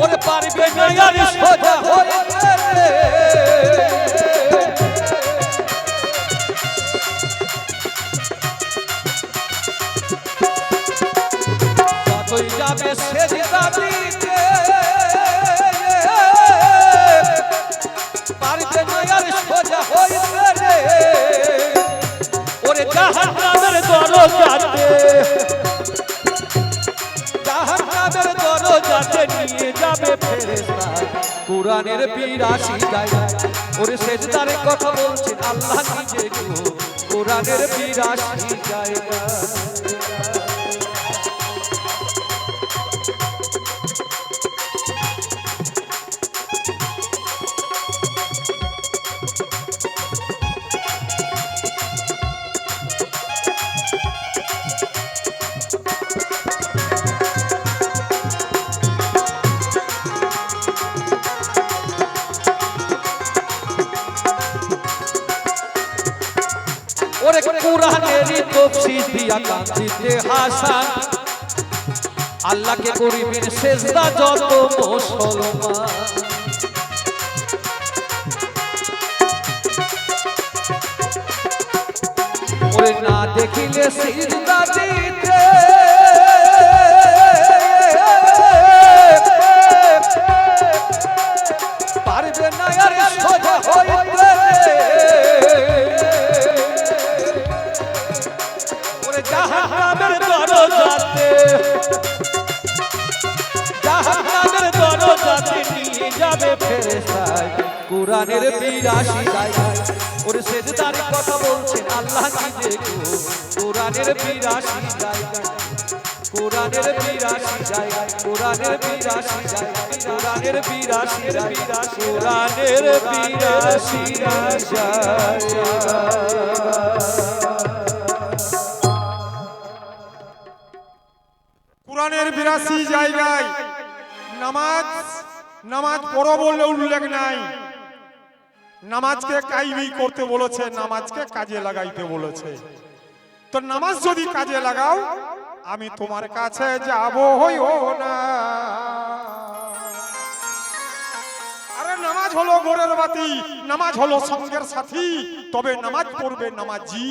ওরে পারবে না আর সোজা। হইতে রে যতই যাবে সেজদা দিতে পারবে না আর ওরে জাহান্নামের দরজাতে। দরজাতে নিয়ে যাবে ফেরেশতা। কোরআনের বিরাশি জায়গা ওরে সেজদারে কথা বলছেন, আল্লাহ নিজে গো। কোরআনের বিরাশি জায়গা ওরে কোরআনেরই তফসির দিয়া কান্দিতে হাসান। আল্লাহকে করিবেন সেজদা যত মুসলমান। ওরে না দেখিলে সিজদা দিতে। পারবে না আর সোজা হইতে জাহান্নামের দরজাতে জাহান্নামের দরজাতে নিয়ে যাবে ফেরেশতায় কোরআনের বিরাশি জায়গায় ওরে সেজদার কথা বলছেন আল্লাহ নিজে গো কোরআনের বিরাশি জায়গায় কোরআনের বিরাশি জায়গায় কোরআনের বিরাশি জায়গায় কোরআনের বিরাশি জায়গায় কোরআনের বিরাশি কোরআনের বিরাশি জায়গায় নামাজ নামাজ পড়ো বললে উল্লেখ নাই। নামাজকে কাইমি করতে বলেছে, নামাজকে কাজে লাগাইতে বলেছে। তো নামাজ যদি কাজে লাগাও, আমি তোমার কাছে যাব, হইও না। আরে নামাজ হলো গোরের বাতি, নামাজ হলো সঙ্গের সাথী, তবে নামাজ পড়বে নামাজি।